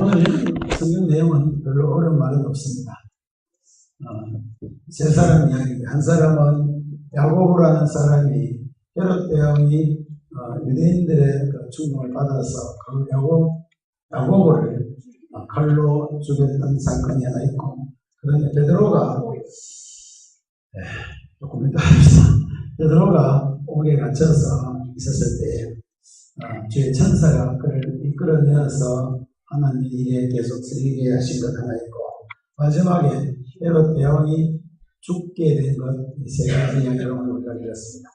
오늘 성경 내용은 별로 어려운 말은 없습니다. 어, 세 사람 이야기, 한 사람은 야고보라는 사람이 헤롯 대왕이 어, 유대인들의 그 충동을 받아서 그 야고, 야고보를 어, 칼로 죽였던 사건이 하나 있고, 그다음에 베드로가 에, 조금 이따 합시다. 베드로가 옥에 갇혀서 있었을 때 어, 주의 천사가 그를 이끌어내어서 하나님에게 계속 쓰이게 하신 것 하나 있고 마지막에 헤롯 대왕이 죽게 된 것 이 세 가지 이야기를 우리가 읽었습니다.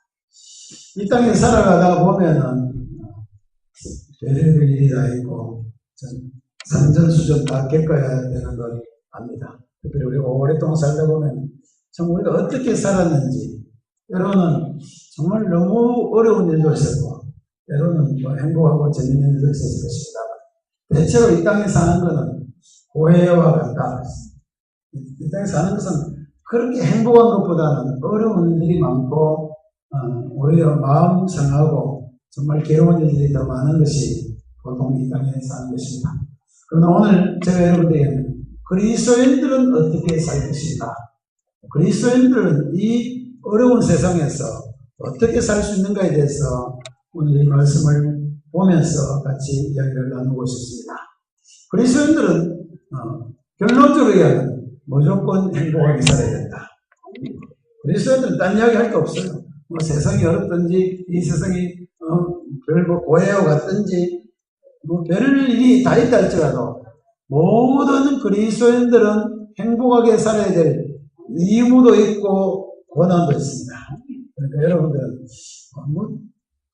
이 땅에 살아가다 보면은 어, 별의별 일이 다 있고 산전수전 다 겪어야 되는 걸 압니다. 특별히 우리가 오랫동안 살다 보면 정말 우리가 어떻게 살았는지 여러분은 정말 너무 어려운 일도 있었고 때로는 뭐 행복하고 재밌는 일도 있었을 것입니다. 대체로 이 땅에 사는 것은 고해와 같다. 이 땅에 사는 것은 그렇게 행복한 것보다는 어려운 일들이 많고 어, 오히려 마음 상하고 정말 괴로운 일들이 더 많은 것이 보통 이 땅에 사는 것입니다. 그러나 오늘 제가 여러분들에게 그리스도인들은 어떻게 살 것인가? 그리스도인들은 이 어려운 세상에서 어떻게 살 수 있는가에 대해서 오늘 이 말씀을 보면서 같이 이야기를 나누고 싶습니다. 그리스도인들은 어, 결론적으로 얘기하면 무조건 행복하게 살아야 된다. 그리스도인들은 딴 이야기 할 게 없어요. 뭐 세상이 어렵든지 이 세상이 어, 별뭐 고해와 같든지 뭐 별일이 다 있다 할지라도 모든 그리스도인들은 행복하게 살아야 될 의무도 있고 권한도 있습니다. 그러니까 여러분들은 어, 뭐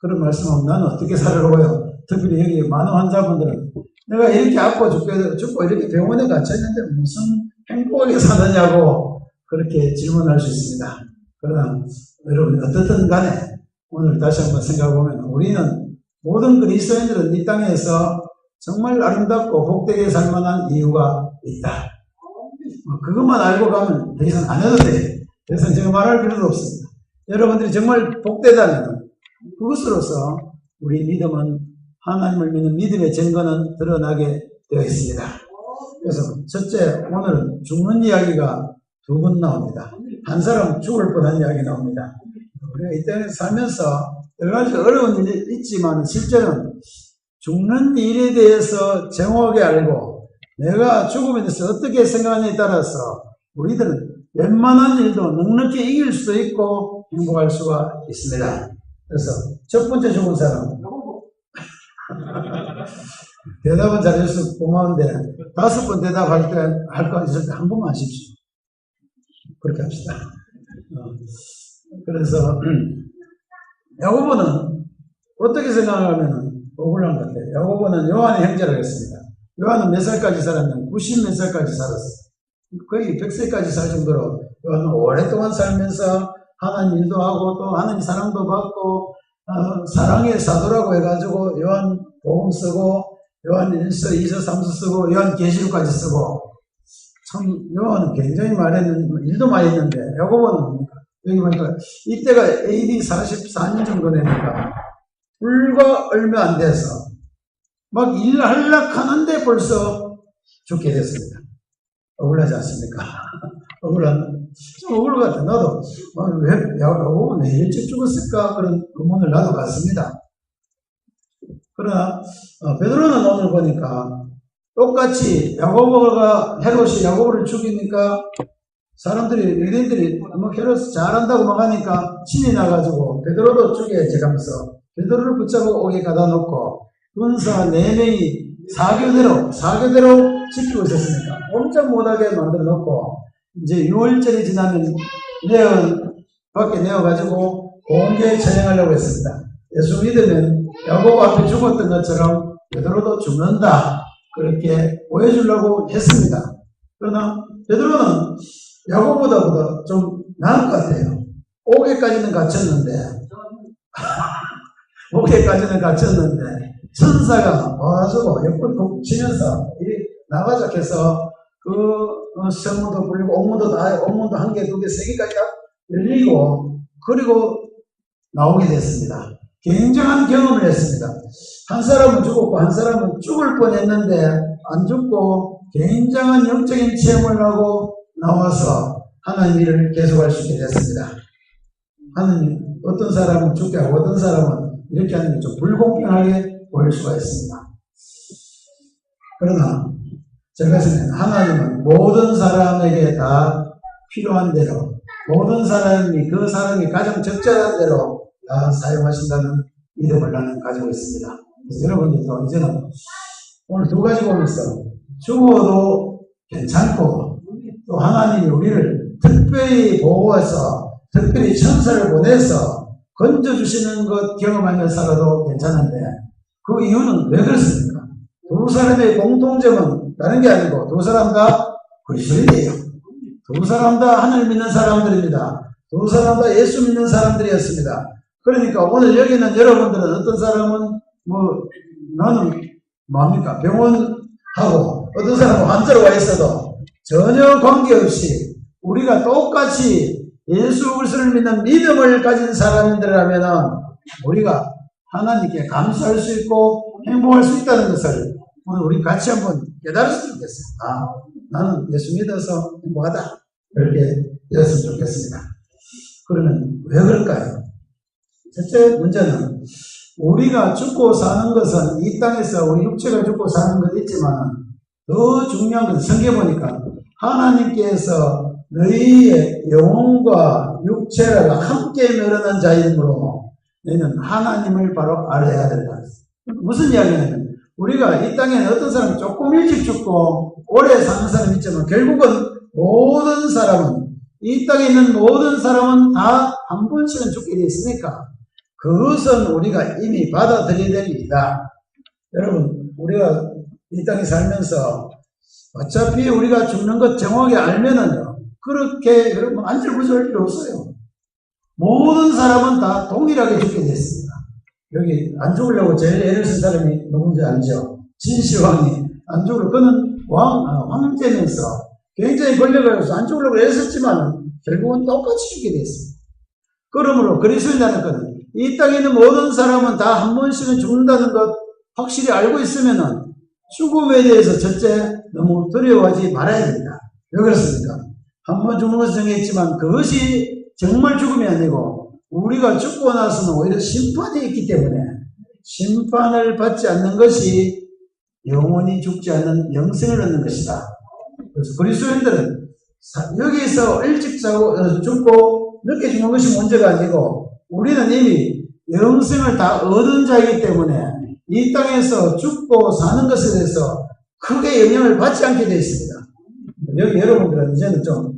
그런 말씀하면 나는 어떻게 살아로고요? 특별히 여기 많은 환자분들은 내가 이렇게 아파 죽게, 죽고 이렇게 병원에 갇혀있는데 무슨 행복하게 사느냐고 그렇게 질문할 수 있습니다. 그러나 여러분 어떻든 간에 오늘 다시 한번 생각해 보면 우리는 모든 그리스도인들은 이 땅에서 정말 아름답고 복되게 살 만한 이유가 있다. 뭐 그것만 알고 가면 더 이상 안 해도 돼. 더 이상 제가 말할 필요도 없습니다. 여러분들이 정말 복되다면 그것으로서 우리 믿음은 하나님을 믿는 믿음의 증거는 드러나게 되어 있습니다. 그래서 첫째, 오늘은 죽는 이야기가 두 번 나옵니다. 한 사람 죽을 뻔한 이야기 나옵니다. 우리가 이 땅에 살면서 여러 가지 어려운 일이 있지만 실제는 죽는 일에 대해서 정확하게 알고 내가 죽음에 대해서 어떻게 생각하느냐에 따라서 우리들은 웬만한 일도 넉넉히 이길 수도 있고 행복할 수가 있습니다. 그래서 첫 번째 죽은 사람. 대답은 잘해서 고마운데 다섯 번 대답할 때 할 거 있을 때 한 번만 하십시오. 그렇게 합시다. 어. 그래서 야고보는 어떻게 생각하면 억울한 것 같아요. 야고보는 요한의 형제라고 했습니다. 요한은 몇 살까지 살았냐면 90 몇 살까지 살았어. 거의 100세까지 살 정도로 요한은 오랫동안 살면서 하나님 일도 하고 또 하나님 사랑도 받고 어, 사랑의 사도라고 해가지고 요한 복음 쓰고 요한 1서, 2서, 3서 쓰고 요한 계시록까지 쓰고 참 요한은 굉장히 많은 일도 많이 했는데 야고보는 뭡니까? 여기 보니까 이때가 AD 44년 정도 되니까 불과 얼마 안 돼서 막 일하려고 하는데 벌써 죽게 됐습니다. 억울하지 않습니까? 억울한, 좀 억울 것 같아. 나도, 왜, 야고보는 왜 일찍 죽었을까? 그런 의문을 나도 갖습니다. 그러나, 어, 베드로는 오늘 보니까 똑같이 야고보가 헤롯이 야고보를 죽이니까 사람들이, 유대인들이 뭐 헤롯 잘한다고 막 하니까 신이 나가지고 베드로도 죽여야지 하면서 베드로를 붙잡고 옥에 가다 놓고 군사 4명이 사교대로, 사교대로 지키고 있었으니까 꼼짝 못하게 만들어 놓고 이제 6월절이 지나면 내어, 밖에 내어가지고 공개 처형하려고 했습니다. 예수 믿으면 야고보 앞에 죽었던 것처럼 베드로도 죽는다. 그렇게 보여주려고 했습니다. 그러나 베드로는 야고보다 좀 나을 것 같아요. 5개까지는 갇혔는데 5개까지는 갇혔는데 천사가 와가지고 콕 치면서 나가자 해서 그 성문도 어, 불리고 옥문도 다 옥문도 한 개, 두 개, 세 개까지 다 열리고 그리고 나오게 됐습니다. 굉장한 경험을 했습니다. 한 사람은 죽었고 한 사람은 죽을 뻔했는데 안 죽고 굉장한 영적인 체험을 하고 나와서 하나님 일을 계속할 수 있게 됐습니다. 하나님 어떤 사람은 죽게 하고 어떤 사람은 이렇게 하는 게 좀 불공평하게 보일 수가 있습니다. 그러나 제가 생각하는 하나님은 모든 사람에게 다 필요한 대로 모든 사람이 그 사람이 가장 적절한 대로 다 사용하신다는 믿음을 나는 가지고 있습니다. 여러분들도 이제는 오늘 두 가지 보면서 죽어도 괜찮고 또 하나님이 우리를 특별히 보호해서 특별히 천사를 보내서 건져주시는 것 경험하며 살아도 괜찮은데 그 이유는 왜 그렇습니까? 두 사람의 공통점은 다른 게 아니고 두 사람 다 그리스도인이에요. 두 사람 다 하늘 믿는 사람들입니다. 두 사람 다 예수 믿는 사람들이었습니다. 그러니까 오늘 여기는 여러분들은 어떤 사람은 뭐 나는 뭡니까 병원하고 어떤 사람은 환자로 와 있어도 전혀 관계없이 우리가 똑같이 예수 그리스도를 믿는 믿음을 가진 사람들이라면 우리가 하나님께 감사할 수 있고 행복할 수 있다는 것을 오늘 우리 같이 한번 깨달았으면 좋겠어요. 아, 나는 예수 믿어서 행복하다. 이렇게 되었으면 좋겠습니다. 그러면 왜 그럴까요? 첫째 문제는 우리가 죽고 사는 것은 이 땅에서 우리 육체가 죽고 사는 것 있지만 더 중요한 것은 성경 보니까 하나님께서 너희의 영혼과 육체를 함께 멸하는 자이므로 너희는 하나님을 바로 알아야 된다. 무슨 이야기냐면 우리가 이 땅에는 어떤 사람이 조금 일찍 죽고 오래 사는 사람이 있지만 결국은 모든 사람은 이 땅에 있는 모든 사람은 다 한 번씩은 죽게 되어 있으니까 그것은 우리가 이미 받아들여야 될 일이다. 여러분 우리가 이 땅에 살면서 어차피 우리가 죽는 것 정확히 알면은요 그렇게 여러분 안절부절할 필요 없어요. 모든 사람은 다 동일하게 죽게 됐습니다. 여기 안 죽으려고 제일 애를 쓴 사람이 누군지 알죠? 진시황이 안 죽으려고 그는 왕, 아, 황제면서 굉장히 권력을 안 죽으려고 애썼지만 결국은 똑같이 죽게 됐습니다. 그러므로 그리스도인이라는 것은 이 땅에 있는 모든 사람은 다 한 번씩은 죽는다는 것 확실히 알고 있으면은 죽음에 대해서 첫째 너무 두려워하지 말아야 됩니다. 왜 그렇습니까? 한 번 죽는 것은 정했지만 그것이 정말 죽음이 아니고 우리가 죽고 나서는 오히려 심판이 있기 때문에 심판을 받지 않는 것이 영원히 죽지 않는 영생을 얻는 것이다. 그래서 그리스도인들은 여기서 일찍 자고 어, 죽고 늦게 죽는 것이 문제가 아니고 우리는 이미 영생을 다 얻은 자이기 때문에 이 땅에서 죽고 사는 것에 대해서 크게 영향을 받지 않게 되어 있습니다. 여기 여러분들은 이제는 좀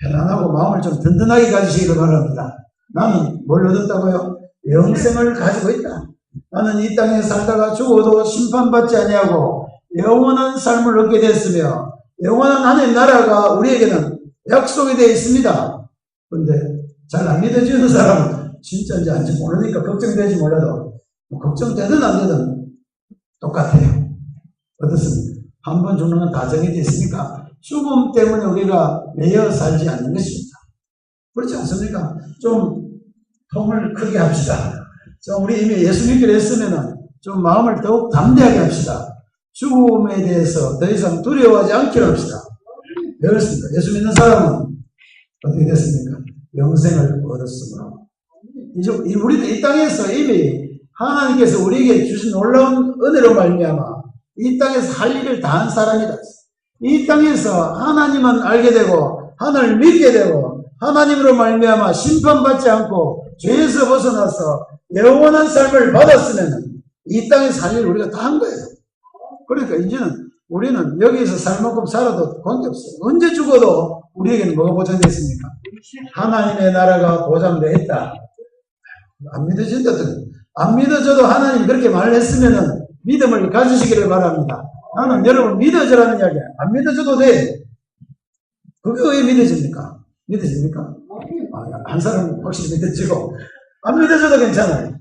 편안하고 마음을 좀 든든하게 가지시기를 바랍니다. 나는 뭘 얻었다고요? 영생을 가지고 있다. 나는 이 땅에 살다가 죽어도 심판받지 아니하고 영원한 삶을 얻게 됐으며 영원한 하나님 나라가 우리에게는 약속이 되어 있습니다. 근데 잘 안 믿어지는 사람은 진짜인지 아닌지 모르니까 걱정되지 몰라도 뭐 걱정되든 안 되든 똑같아요. 어떻습니까? 한 번 죽는 건 다 정해져 있으니까 죽음 때문에 우리가 매여 살지 않는 것입니다. 그렇지 않습니까? 좀 통을 크게 합시다. 좀 우리 이미 예수 믿기로 했으면은 좀 마음을 더욱 담대하게 합시다. 죽음에 대해서 더 이상 두려워하지 않기로 합시다. 왜 그렇습니까? 예수 믿는 사람은 어떻게 됐습니까? 영생을 얻었으므로. 이제 우리도 이 땅에서 이미 하나님께서 우리에게 주신 놀라운 은혜로 말미암아 이 땅에서 할 일을 다 한 사람이다. 이 땅에서 하나님은 알게 되고 하나님을 믿게 되고 하나님으로 말미암아 심판받지 않고 죄에서 벗어나서 영원한 삶을 받았으면 이 땅에서 할 일을 우리가 다 한 거예요. 그러니까 이제는 우리는 여기서 살 만큼 살아도 관계없어요. 언제 죽어도 우리에게는 뭐가 보장되어 있습니까? 하나님의 나라가 보장되어 있다. 안 믿어진다든. 안 믿어져도 하나님이 그렇게 말을 했으면은 믿음을 가지시기를 바랍니다. 나는 여러분 믿어져라는 이야기야. 안 믿어져도 돼. 그게 왜 믿어집니까? 믿어집니까? 아, 한 사람 확실히 믿어지고, 안 믿어져도 괜찮아요.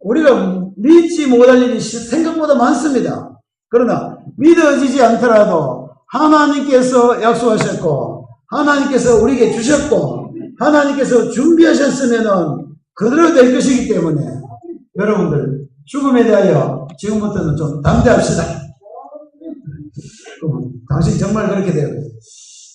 우리가 믿지 못할 일이 생각보다 많습니다. 그러나 믿어지지 않더라도 하나님께서 약속하셨고, 하나님께서 우리에게 주셨고, 하나님께서 준비하셨으면은 그대로 될 것이기 때문에 여러분들 죽음에 대하여 지금부터는 좀 담대합시다. 당신 정말 그렇게 돼요.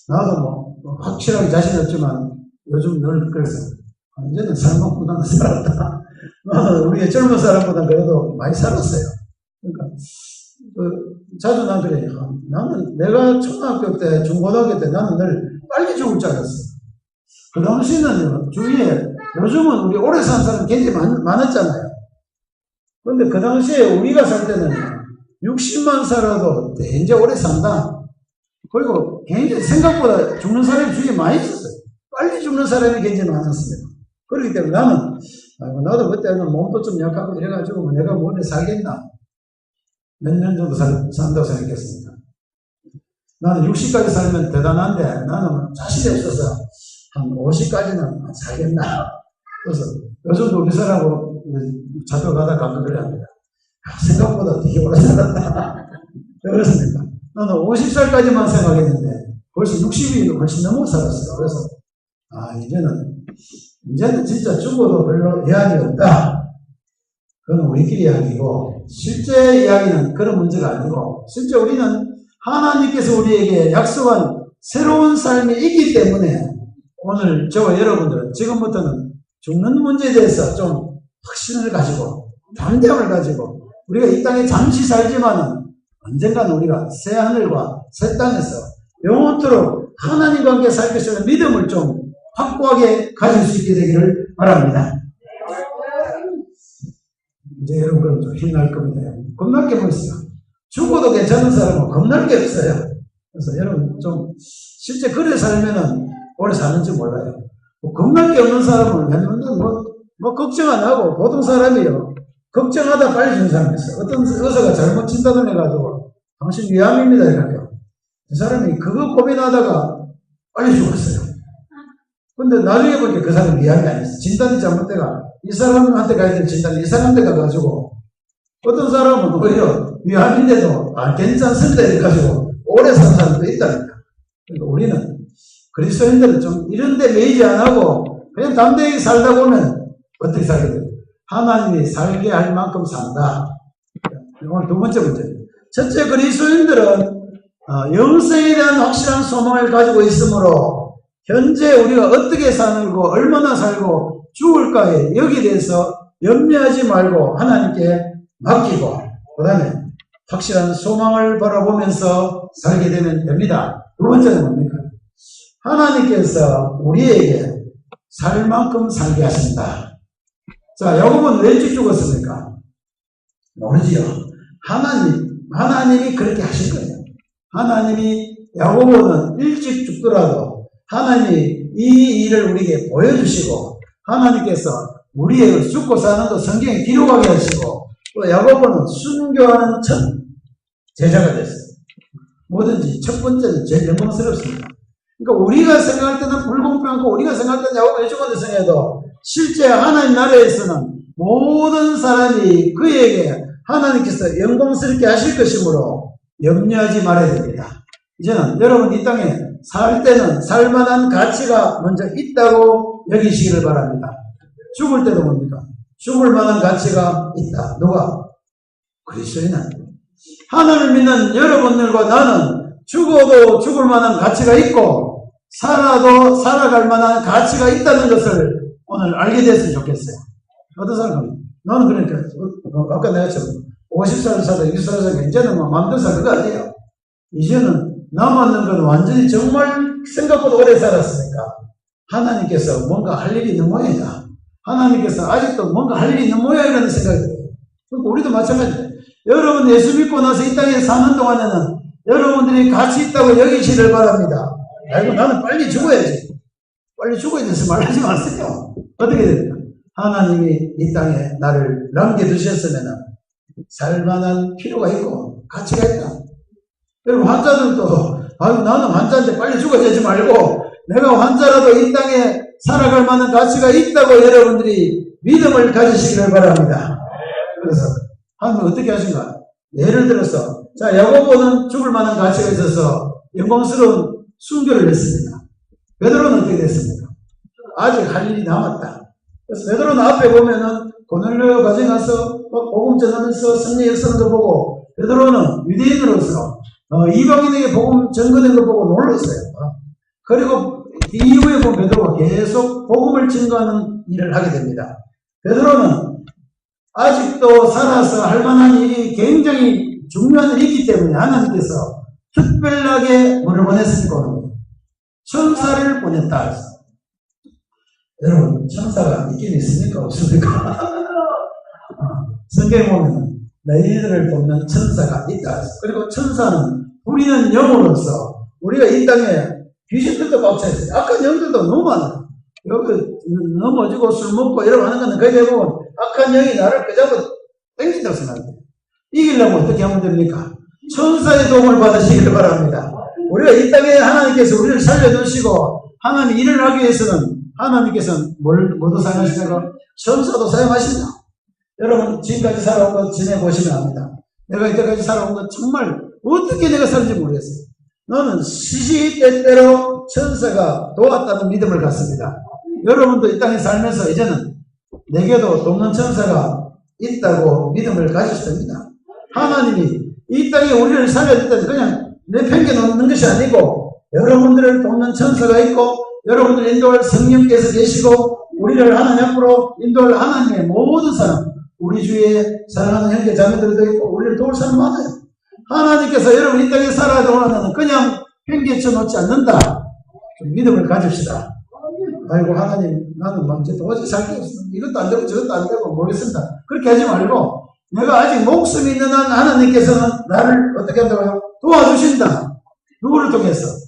나도 뭐 확실하게 자신 없지만 요즘 늘 그래서 완전히 삶만보다는 살았다. 우리의 젊은 사람보다 그래도 많이 살았어요. 그러니까 그, 자주 난 그래요. 나는 내가 초등학교 때, 중고등학교 때 나는 늘 빨리 죽을 줄 알았어. 그 당시는 주위에 요즘은 우리 오래 산 사람 굉장히 많, 많았잖아요. 근데 그 당시에 우리가 살 때는 60만 살아도 굉장히 오래 산다. 그리고 굉장히 생각보다 죽는 사람이 주위에 많이 있었어요. 빨리 죽는 사람이 굉장히 많았습니다. 그렇기 때문에 나는, 나도 그때는 몸도 좀 약하고 이래가지고 뭐 내가 뭐 오래 살겠나. 몇 년 정도 살, 산다고 생각했습니다. 나는 60까지 살면 대단한데 나는 자신이 없어서 한 50까지는 살겠나. 그래서 요즘도 우리 사람하고 자주 가다 가끔 그래 합니다. 생각보다 되게 오래 살았다. 그렇습니까? 나는 50살까지만 생각했는데 벌써 60이 훨씬 넘어 살았어요. 그래서 아 이제는 이제는 진짜 죽어도 별로 이야기 없다. 그건 우리끼리 이야기고 실제 이야기는 그런 문제가 아니고 실제 우리는 하나님께서 우리에게 약속한 새로운 삶이 있기 때문에 오늘 저와 여러분들은 지금부터는 죽는 문제에 대해서 좀 확신을 가지고 담대함을 가지고 우리가 이 땅에 잠시 살지만은 언젠가는 우리가 새 하늘과 새 땅에서 영원토록 하나님과 함께 살 것이라는 믿음을 좀 확고하게 가질 수 있게 되기를 바랍니다. 이제 여러분 좀 힘날 겁니다. 겁날 게뭐 있어요? 죽어도 괜찮은 사람은 겁날 게 없어요. 그래서 여러분 좀 실제 그래 살면은 오래 사는지 몰라요. 뭐 겁날 게 없는 사람은 몇년 뭐, 뭐 걱정 안 하고 보통 사람이요. 걱정하다 빨리 죽는 사람이 있어요. 어떤 의사가 잘못 진단을 해가지고 당신 위암입니다 이렇게. 그 사람이 그거 고민하다가 빨리 죽었어요. 근데 나중에 보니까 그 사람이 위암이 아니었어. 진단이 잘못돼가 이 사람한테 가야 될 진단이 이 사람한테 가가지고 어떤 사람은 오히려 위암인데도 아 괜찮습니다 이래가지고 오래 산 사람도 있다니까. 그러니까 우리는 그리스도인들은 좀 이런 데 매이지 안 하고 그냥 담대하게 살다 보면 어떻게 살게 돼요? 하나님이 살게 할 만큼 산다. 오늘 두 번째 문제. 첫째 그리스도인들은 어, 영생에 대한 확실한 소망을 가지고 있으므로 현재 우리가 어떻게 살고 얼마나 살고 죽을까에 여기에 대해서 염려하지 말고 하나님께 맡기고 그 다음에 확실한 소망을 바라보면서 살게 되면 됩니다. 두 번째는 뭡니까? 하나님께서 우리에게 살 만큼 살게 하신다. 자, 야곱은 왜 일찍 죽었습니까? 모르지요. 하나님, 하나님이 그렇게 하신 거예요. 하나님이 야곱은 일찍 죽더라도 하나님이 이 일을 우리에게 보여주시고 하나님께서 우리의 죽고 사는 것 성경에 기록하게 하시고 또 야곱은 순교하는 첫 제자가 됐어요. 뭐든지 첫 번째는 제일 영광스럽습니다. 그러니까 우리가 생각할 때는 불공평하고 우리가 생각할 때는 야곱 일찍 생각해도 실제 하나님 나라에서는 모든 사람이 그에게 하나님께서 영광스럽게 하실 것이므로 염려하지 말아야 됩니다. 이제는 여러분 이 땅에 살 때는 살만한 가치가 먼저 있다고 여기시기를 바랍니다. 죽을 때도 뭡니까? 죽을 만한 가치가 있다. 누가? 그리스도인은. 하나님을 믿는 여러분들과 나는 죽어도 죽을 만한 가치가 있고 살아도 살아갈 만한 가치가 있다는 것을 오늘 알게 됐으면 좋겠어요. 어떤 사람은 나는 그러니까 어, 아까 내가 처럼 50살 살다 60살 살다 이제는 뭐 마음대로 살 그거 아니에요. 이제는 남았는 건 완전히 정말 생각보다 오래 살았으니까 하나님께서 뭔가 할 일이 있는 모양이다. 하나님께서 아직도 뭔가 할 일이 있는 모양이라는 생각이 들어요. 그러니까 우리도 마찬가지예요. 여러분 예수 믿고 나서 이 땅에 사는 동안에는 여러분들이 가치 있다고 여기시를 바랍니다. 아이고 나는 빨리 죽어야지. 빨리 죽어야 돼서 말하지 마세요. 어떻게 됩니까? 하나님이 이 땅에 나를 남겨두셨으면 살만한 필요가 있고 가치가 있다. 여러분 환자들도 아유 나는 환자인데 빨리 죽어야 되지 말고 내가 환자라도 이 땅에 살아갈 만한 가치가 있다고 여러분들이 믿음을 가지시기를 바랍니다. 그래서 하나님 어떻게 하신가? 예를 들어서 자 야고보는 죽을 만한 가치가 있어서 영광스러운 순교를 했습니다. 베드로는 어떻게 됐습니까? 아직 할 일이 남았다. 그래서 베드로는 앞에 보면은 고넬료 가정 가서 복음 전하면서 승리 역사는 거 보고 베드로는 유대인으로서 어, 이방인에게 복음 전거된 거 보고 놀랐어요. 그리고 이후에 보면 베드로가 계속 복음을 증거하는 일을 하게 됩니다. 베드로는 아직도 살아서 할 만한 일이 굉장히 중요한 일이 있기 때문에 하나님께서 특별하게 뭐를 보냈습니까? 천사를 보냈다. 여러분, 천사가 있긴 있습니까? 없습니까? 성경에 보면 너희들을 돕는 천사가 있다. 그리고 천사는 우리는 영으로서 우리가 이 땅에 귀신들도 꽉차있어요. 악한 영들도 너무 많아. 여기 넘어지고 술 먹고 이러고 하는 거는 거기에 보면 악한 영이 나를 끄잡고 땡긴다고 생각해요. 이기려면 어떻게 하면 됩니까? 천사의 도움을 받으시기를 바랍니다. 우리가 이 땅에 하나님께서 우리를 살려주시고 하나님 일을 하기 위해서는 하나님께서는 뭘 모두 사용하시냐고 천사도 사용하신다. 여러분 지금까지 살아온 것 지내보시면 압니다. 내가 이때까지 살아온 것 정말 어떻게 내가 살는지 모르겠어요. 너는 시시때때로 천사가 도왔다는 믿음을 갖습니다. 여러분도 이 땅에 살면서 이제는 내게도 돕는 천사가 있다고 믿음을 가지셔야 됩니다. 하나님이 이 땅에 우리를 살려줄 때 그냥 내팽개 놓는 것이 아니고 여러분들을 돕는 천사가 있고 여러분들 인도할 성령께서 계시고 우리를 하나님 앞으로 인도할 하나님의 모든 사람 우리 주위에 사랑하는 형제 자매들도 있고 우리를 도울 사람 많아요. 하나님께서 여러분 이 땅에 살아야 원하는 그냥 팽개쳐 놓지 않는다. 좀 믿음을 가집시다. 아이고 하나님 나는 막 이제 도저히 살게 없어. 이것도 안 되고 저것도 안 되고 모르겠습니다. 그렇게 하지 말고 내가 아직 목숨이 있는 한 하나님께서는 나를 어떻게 한다고요? 도와주신다. 누구를 통해서?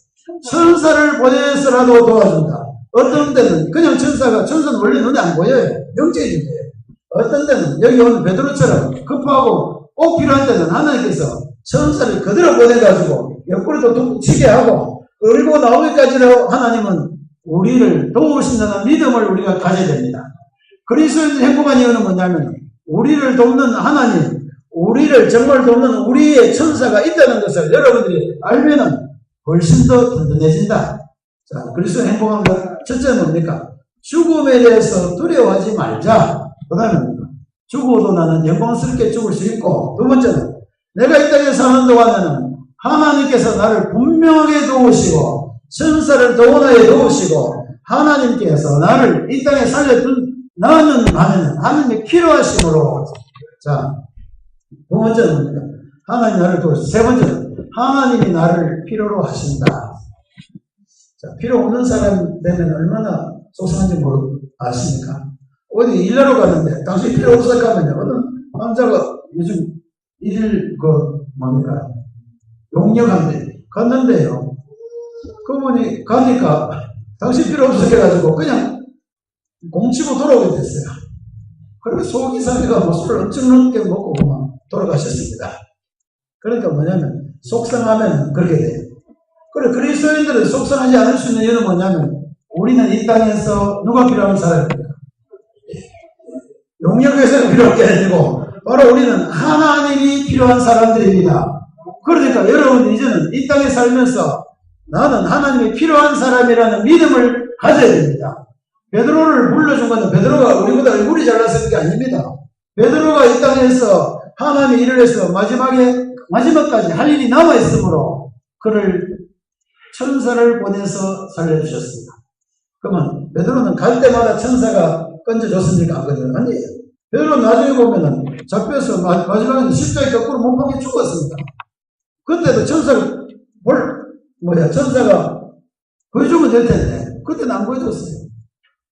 천사를 보내서라도 도와준다. 어떤 때는 그냥 천사가 천사는 원래 눈에 안 보여요. 영적인 존재예요. 어떤 때는 여기 오는 베드로처럼 급하고 꼭 필요한 때는 하나님께서 천사를 그대로 보내가지고 옆구리도 툭 치게 하고 그리고 나오기까지로 하나님은 우리를 도우신다는 믿음을 우리가 가져야 됩니다. 그리스도인 행복한 이유는 뭐냐면 우리를 돕는 하나님, 우리를 정말 돕는 우리의 천사가 있다는 것을 여러분들이 알면은 훨씬 더 든든해진다. 자, 행복한 것 첫째는 뭡니까? 죽음에 대해서 두려워하지 말자. 그 다음에? 죽어도 나는 영광스럽게 죽을 수 있고 두 번째는 내가 이 땅에 사는 동안에는 하나님께서 나를 분명하게 도우시고 천사를 도원하에 도우시고 하나님께서 나를 이 땅에 살려둔 나는 하면 하나님이 필요하심으로 자 두 번째는 뭡니까? 하나님 나를 도우시고 세 번째는 하나님이 나를 필요로 하신다. 자, 필요 없는 사람 되면 얼마나 속상한지 모르 아십니까? 어디 일하러 가는데 당신 필요 없어 가면 어느 남자가 요즘 일, 그, 뭡니까, 용역한데, 갔는데요. 그분이 가니까, 당신 필요 없어 해가지고, 그냥 공치고 돌아오게 됐어요. 그리고 속이 상해가 뭐 술을 엄청 넘게 먹고 돌아가셨습니다. 그러니까 뭐냐면, 속상하면 그렇게 돼요. 그래, 그리스도인들은 속상하지 않을 수 있는 이유는 뭐냐면, 우리는 이 땅에서 누가 필요한 사람입니까? 용역에서 필요한 게 아니고, 바로 우리는 하나님이 필요한 사람들입니다. 그러니까 여러분 이제는 이 땅에 살면서 나는 하나님이 필요한 사람이라는 믿음을 가져야 됩니다. 베드로를 불러준 것은 베드로가 우리보다 얼굴이 잘났을 게 아닙니다. 베드로가 이 땅에서 하나님의 일을 해서 마지막에 마지막까지 할 일이 남아 있으므로 그를 천사를 보내서 살려주셨습니다. 그러면 베드로는 갈 때마다 천사가 건져줬습니까? 안? 아니에요. 베드로 나중에 보면은 잡혀서 마, 지막에 십자에 거꾸로 못 박혀 죽었습니다. 그때도 천사가 뭘 뭐야 천사가 보여주면 될 텐데 그때는 안 보여줬어요.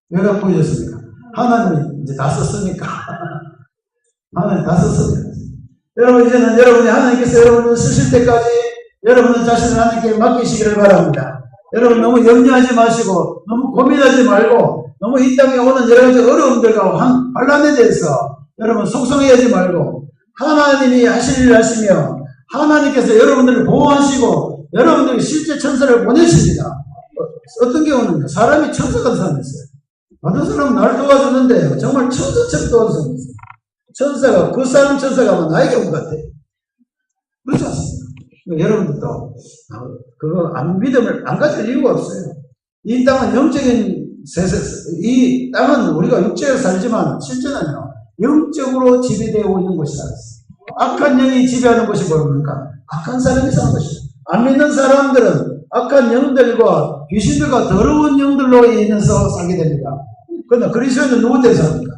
왜안 보여줬습니까? 하나님이 이제 다 썼으니까 하나님 다 썼으니까 여러분 이제는 여러분이 하나님께서 여러분을 쓰실 때까지 여러분은 자신을 하나님께 맡기시기를 바랍니다. 여러분 너무 염려하지 마시고 너무 고민하지 말고 너무 이 땅에 오는 여러 가지 어려움들과 환란에 대해서 여러분 속상해하지 말고 하나님이 하실 일을 하시며 하나님께서 여러분들을 보호하시고 여러분들이 실제 천사를 보내십니다. 어떤 경우는 사람이 천사 같은 사람이 있어요. 어떤 사람은 나를 도와주는데 정말 천사처럼 도와주는 사람이 있어요. 천사가 그 사람 천사가 나에게 온 것 같아요. 그렇지 않습니까? 그러니까 여러분들도 그거 안 믿음을 안 가질 이유가 없어요. 이 땅은 영적인 세세, 이 땅은 우리가 육체에 살지만 실제는요 영적으로 지배되어 있는 했어요. 악한 영이 지배하는 곳이 뭡니까? 악한 사람이 사는 것이죠. 안 믿는 사람들은 악한 영들과 귀신들과 더러운 영들로 인해서 살게 됩니다. 그러나 그리스도는 누구 때문에 삽니까?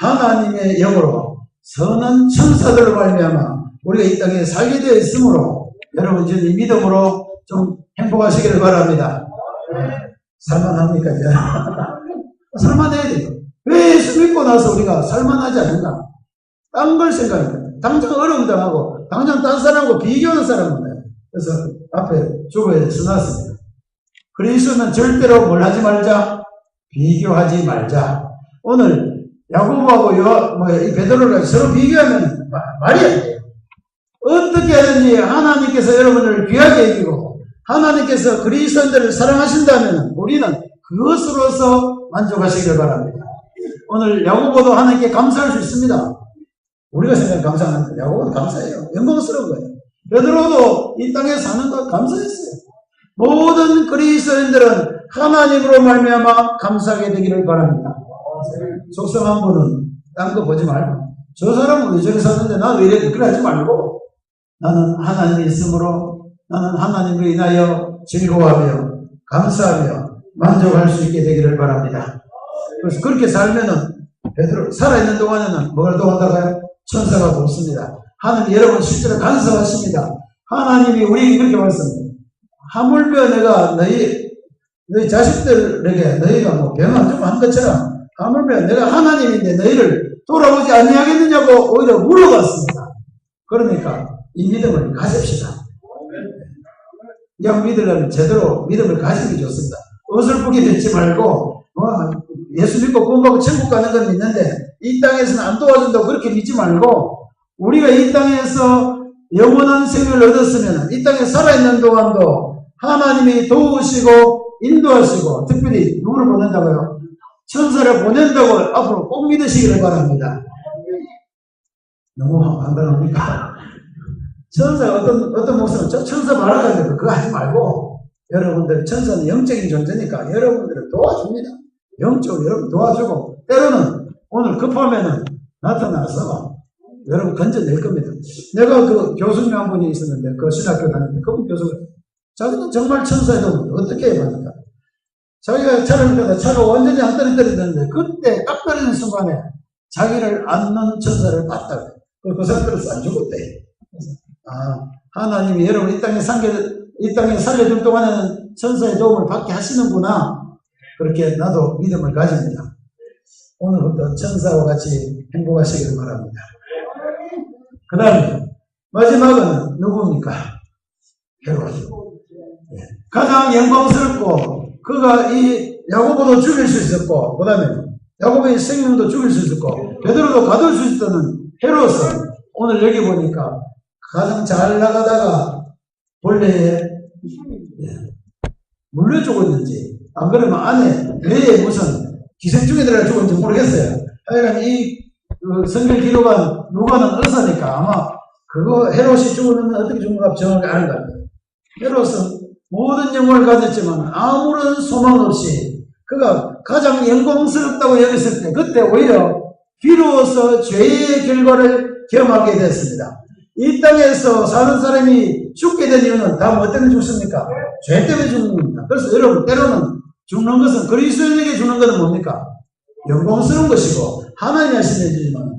하나님의 영으로 선한 천사들을 말미암아 우리가 이 땅에 살게 되어 있으므로 여러분 지금 이 믿음으로 좀 행복하시기를 바랍니다. 살만합니까? 살만해야 돼요. 왜 예수 믿고 나서 우리가 살만하지 않는가? 딴 걸 생각합니다. 당장 어려움 당하고, 당장 딴 사람하고 비교하는 사람은 요 그래서 앞에 주보에 써놨습니다. 그리스도는 절대로 뭘 하지 말자? 비교하지 말자. 오늘 야고보하고 요, 뭐, 이 베드로를 서로 비교하면 마- 말이 안 돼요. 어떻게 하든지 하나님께서 여러분을 귀하게 여기고 하나님께서 그리스도인들을 사랑하신다면 우리는 그것으로서 만족하시길 바랍니다. 오늘 야고보도 하나님께 감사할 수 있습니다. 우리가 생각하는 감사하는 야고보도 감사해요. 영광스러운 거예요. 베드로도 이 땅에 사는 거 감사했어요. 모든 그리스도인들은 하나님으로 말미암아 감사하게 되기를 바랍니다. 속성한 분은 딴 거 보지 말고 저 사람은 왜 저기 사는데 나 왜 이래 그래 하지 말고 나는 하나님이 있으므로 나는 하나님으로 인하여 즐거워하며 감사하며 만족할 수 있게 되기를 바랍니다. 그래서 그렇게 살면은 베드로 살아있는 동안에는 뭘 도한다고요? 천사가 돕습니다. 하나님 여러분 실제로 간섭하십니다. 하나님이 우리에게 그렇게 말씀합니다. 하물며 내가 너희 너희 자식들에게 너희가 뭐 병안 좀한 것처럼 하물며 내가 하나님인데 너희를 돌아오지 아니하겠느냐고 오히려 물어봤습니다. 그러니까 이 믿음을 가집시다. 그냥 믿으려면 제대로 믿음을 가지는 게 좋습니다. 어설프게 믿지 말고 뭐 예수 믿고 구원받고 천국 가는 건 믿는데 이 땅에서는 안 도와준다고 그렇게 믿지 말고 우리가 이 땅에서 영원한 생명을 얻었으면 이 땅에 살아있는 동안도 하나님이 도우시고 인도하시고 특별히 누구를 보낸다고요? 천사를 보낸다고 앞으로 꼭 믿으시기를 바랍니다. 너무 간단합니까? 천사 어떤 어떤 목사는 저 천사 말하는데 그거 하지 말고 여러분들 천사는 영적인 존재니까 여러분들을 도와줍니다. 영적으로 여러분 도와주고 때로는 오늘 급하면은 나타나서 여러분 건져낼 겁니다. 내가 그 교수님 한 분이 있었는데 그 신학교 다니는데 그분 교수가 자기는 정말 놈 어떻게 해야 합니까? 자기가 차를 타다 차가 완전히 한 떨이 떨어졌는데 그때 딱 떨어지는 순간에 자기를 안는 천사를 봤다고. 그, 그 사람들은 안 죽었대. 아, 하나님이 여러분 이 땅에 살게, 이 땅에 살려줄 동안에는 천사의 도움을 받게 하시는구나. 그렇게 나도 믿음을 가집니다. 오늘부터 천사와 같이 행복하시기를 바랍니다. 그 다음에, 마지막은 누구입니까? 헤롯. 예. 가장 영광스럽고, 그가 이 야고보도 죽일 수 있었고, 그 다음에 야고보의 생명도 죽일 수 있었고, 베드로도 가둘 수 있었던 헤롯은 오늘 여기 보니까 가장 잘 나가다가 본래 물려 죽었는지 안 그러면 안에 뇌에 무슨 기생충이 들어가 죽었는지 모르겠어요. 하여간 이그 성경 기록한 누가는 의사니까 아마 그거 헤롯이 죽었는지 어떻게 죽는가 정확히 아는 것 같아요. 헤롯은 모든 영광을 가졌지만 아무런 소망 없이 그가 가장 영광스럽다고 여겼을 때 그때 오히려 비로소 죄의 결과를 경험하게 됐습니다. 이 땅에서 사는 사람이 죽게 된 이유는 다 뭐 때문에 죽습니까? 죄 때문에 죽는 겁니다. 그래서 여러분 때로는 죽는 것은 그리스도인에게 죽는 것은 뭡니까? 영광스러운 것이고 하나님이 하시는 일이지만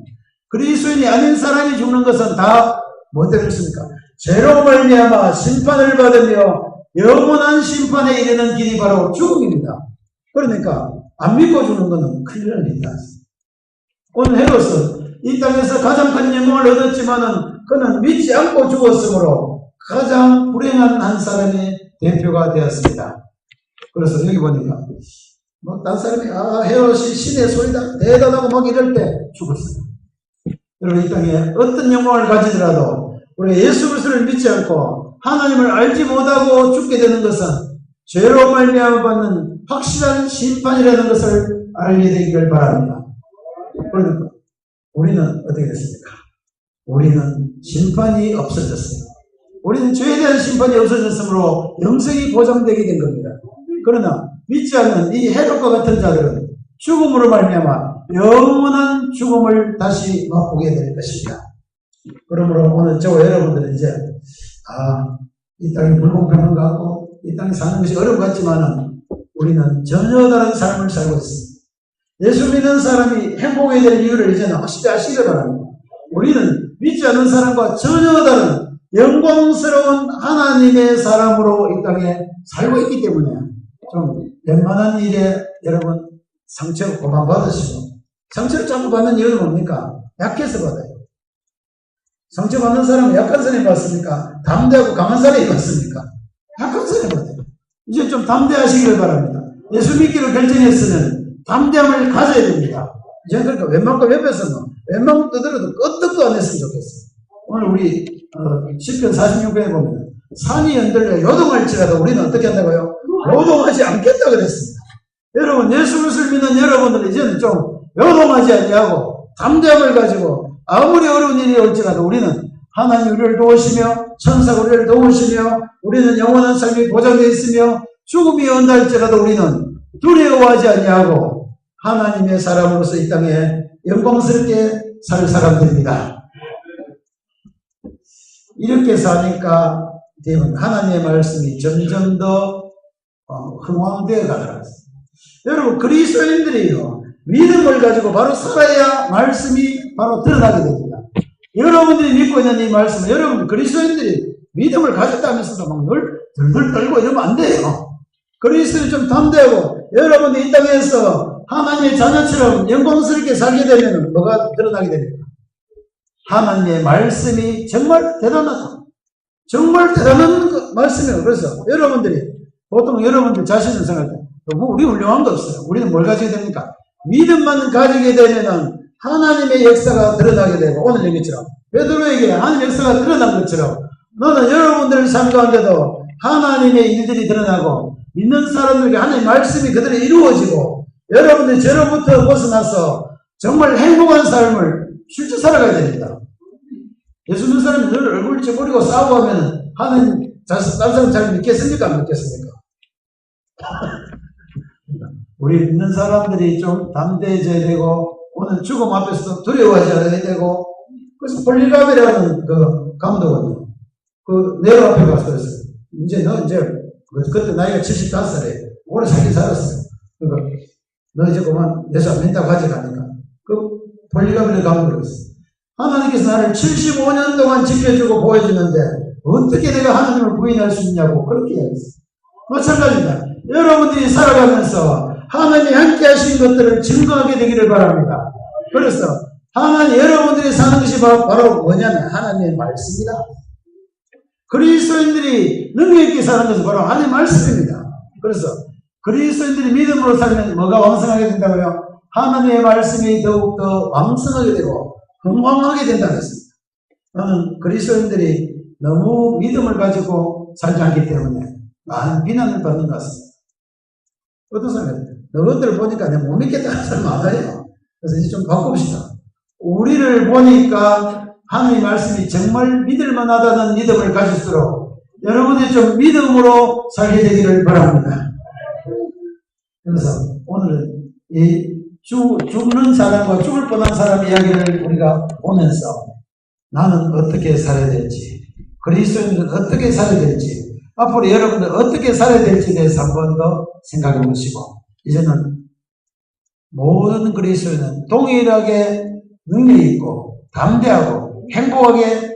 그리스도인이 아닌 사람이 죽는 것은 다 뭐 때문에 죽습니까? 죄로 말미암아 심판을 받으며 영원한 심판에 이르는 길이 바로 죽음입니다. 그러니까 안 믿고 죽는 것은 큰일 날 일이다. 오늘 헤롯은 이 땅에서 가장 큰 영광을 얻었지만은 그는 믿지 않고 죽었으므로 가장 불행한 한 사람의 대표가 되었습니다. 그래서 여기 보니까 뭐딴 사람이 아 헤롯이 신의 소리다 대단하고 막 이럴 때 죽었어요. 여러분 이 땅에 어떤 영광을 가지더라도 우리가 예수 그리스도를 믿지 않고 하나님을 알지 못하고 죽게 되는 것은 죄로 말미암아 받는 확실한 심판이라는 것을 알게 되기를 바랍니다. 그러니까 우리는 어떻게 됐습니까? 우리는 심판이 없어졌어요. 우리는 죄에 대한 심판이 없어졌으므로 영생이 보장되게 된 겁니다. 그러나 믿지 않는 이 해독과 같은 자들은 죽음으로 말미암아 영원한 죽음을 다시 맛보게 될 것입니다. 그러므로 오늘 저와 여러분들은 이제 아, 이 땅이 불공평한 것 같고 이 땅에 사는 것이 어려운 것 같지만은 우리는 전혀 다른 삶을 살고 있습니다. 예수 믿는 사람이 행복해야 될 이유를 이제는 확실히 아시기 바랍니다. 우리는 믿지 않는 사람과 전혀 다른 영광스러운 하나님의 사람으로 이 땅에 살고 있기 때문에 좀 웬만한 일에 여러분 상처 고만 받으시고 상처를 자꾸 받는 이유는 뭡니까? 약해서 받아요. 상처받는 사람은 약한 사람이 받습니까? 담대하고 강한 사람이 받습니까? 약한 사람이 받아요. 이제 좀 담대하시기를 바랍니다. 예수 믿기를 결정했으면 담대함을 가져야 됩니다. 이제 그러니까 웬만큼 옆에서는 웬만큼 떠들어도 끄떡도 안 했으면 좋겠어요. 오늘 우리 어, 10편 46편에 보면 산이 연들려 요동할지라도 우리는 어떻게 한다고요? 요동하지 않겠다 그랬습니다. 여러분 예수 그리스도를 믿는 여러분들 이제는 좀 요동하지 아니하고 담대함을 가지고 아무리 어려운 일이 올지라도 우리는 하나님 우리를 도우시며 천사가 우리를 도우시며 우리는 영원한 삶이 보장되어 있으며 죽음이 온다 할지라도 우리는 두려워하지 아니하고 하나님의 사람으로서 이 땅에 영광스럽게 살 사람들입니다. 이렇게 사니까 되면 하나님의 말씀이 점점 더 어, 흥황되어 가더라고요. 여러분 그리스도인들이요 믿음을 가지고 바로 살아야 말씀이 바로 드러나게 됩니다. 여러분들이 믿고 있는 이 말씀은 여러분 그리스도인들이 믿음을 가졌다면서도 막늘 들들 떨고 이러면 안 돼요. 그리스도인 좀 담대하고 여러분이 이 땅에서 하나님의 자녀처럼 영광스럽게 살게 되면 뭐가 드러나게 됩니까? 하나님의 말씀이 정말 대단하다. 정말 대단한 그 말씀이에요. 그래서 여러분들이 보통 여러분들 자신을 생각할 때 너무 우리 훌륭한 거 없어요. 우리는 뭘 가지게 됩니까? 믿음만 가지게 되면은 하나님의 역사가 드러나게 되고 오늘 얘기처럼 베드로에게 하나님의 역사가 드러난 것처럼 너는 여러분들 삶 가운데도 하나님의 일들이 드러나고 믿는 사람들에게 하나님의 말씀이 그대로 이루어지고 여러분들이 죄로부터 벗어나서 정말 행복한 삶을 실제 살아가야 됩니다. 예수 믿는 사람이 늘 얼굴 찌푸리고 싸우고 하면 하나님 자신, 딴 사람 잘 믿겠습니까? 안 믿겠습니까? 우리 믿는 사람들이 좀 담대해져야 되고 죽음 앞에서도 두려워하지 않아야 되고 그래서 폴리갑이라는 그 감독은 그 네로 앞에 가서 그랬어요. 이제 너 이제 그- 그때 나이가 75살에 오래 살긴 살았어요. 그러니까 너 이제 그만 예수 안 믿다고 하지 않으니까 그 폴리갑이라는 감독이 그랬어요. 하나님께서 나를 75년 동안 지켜주고 보여주는데 어떻게 내가 하나님을 부인할 수 있냐고 그렇게 이야기했어요. 마찬가지입니다. 여러분들이 살아가면서 하나님이 함께 하신 것들을 증거하게 되기를 바랍니다. 그래서 하나님 여러분들이 사는 것이 바로, 뭐냐면 하나님의 말씀이다. 그리스도인들이 능력 있게 사는 것은 바로 하나님의 말씀입니다. 그래서 그리스도인들이 믿음으로 살면 뭐가 왕성하게 된다고요? 하나님의 말씀이 더욱더 왕성하게 되고 건강하게 된다고 했습니다. 나는 그리스도인들이 너무 믿음을 가지고 살지 않기 때문에 많은 비난을 받는 것 같습니다. 어떤 사람이 너희들 보니까 내가 못 믿겠다는 사람 많아요. 그래서 이제 좀 바꿉시다. 우리를 보니까 하나님 말씀이 정말 믿을 만하다는 믿음을 가질수록 여러분이 좀 믿음으로 살게 되기를 바랍니다. 그래서 오늘은 이 죽, 죽는 사람과 죽을 뻔한 사람 이야기를 우리가 보면서 나는 어떻게 살아야 될지, 그리스도인들은 어떻게 살아야 될지, 앞으로 여러분들 어떻게 살아야 될지에 대해서 한 번 더 생각해 보시고, 이제는 모든 그리스도인은 동일하게 능력이 있고, 담대하고, 행복하게